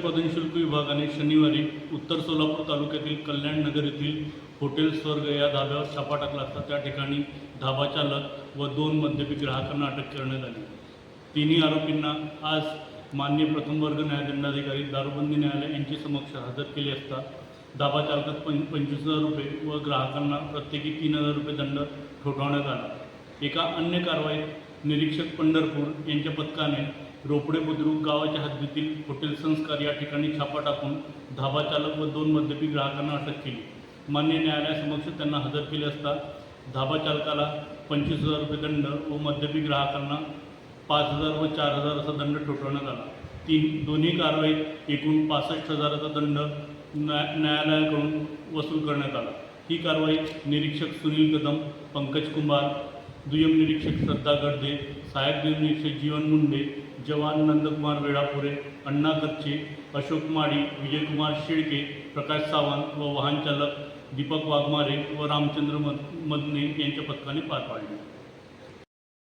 उत्पादन शुल्क विभागाने शनिवारी उत्तर सोलापूर तालुक्यातील कल्याण नगर येथील हॉटेल स्वर्ग या धाब्यावर छापा टाकला असता त्या ठिकाणी धाबा चालक व दोन मद्यपी ग्राहकांना अटक करण्यात आली. तिन्ही आरोपींना आज मान्य प्रथम वर्ग न्यायदंडाधिकारी दारूबंदी न्यायालय यांच्या समक्ष हजर केले असता धाबा चालकात पं पंचवीस हजार रुपये व ग्राहकांना प्रत्येकी तीन हजार रुपये दंड ठोठावण्यात आला. एका अन्य कारवाईत निरीक्षक पंढरपूर यांच्या पथकाने रोपडे बुद्रुक गावाच्या हद्दीतील हॉटेल संस्कार या ठिकाणी छापा टाकून धाबा चालक व दोन मद्यपी ग्राहकांना अटक केली. मान्य न्यायालयासमक्ष त्यांना हजर केले असता धाबा चालकाला पंचवीस हजार रुपये दंड व मद्यपी ग्राहकांना पाच हजार व चार हजार असा दंड ठोठवण्यात आला. तीन दोन्ही कारवाईत एकूण पासष्ट हजाराचा दंड न्या न्यायालयाकडून वसूल करण्यात आला. ही कारवाई निरीक्षक सुनील कदम पंकज कुंभार दुय्यम निरीक्षक श्रद्धा गडदे सहाय्यक दुय्यम निरीक्षक जीवन मुंडे जवान नंदकुमार वेळापुरे अण्णा कच्चे अशोक माडी विजयकुमार शेळके प्रकाश सावंत व वाहनचालक दीपक वाघमारे व रामचंद्र मद मदने यांच्या पथकाने पार पाडली.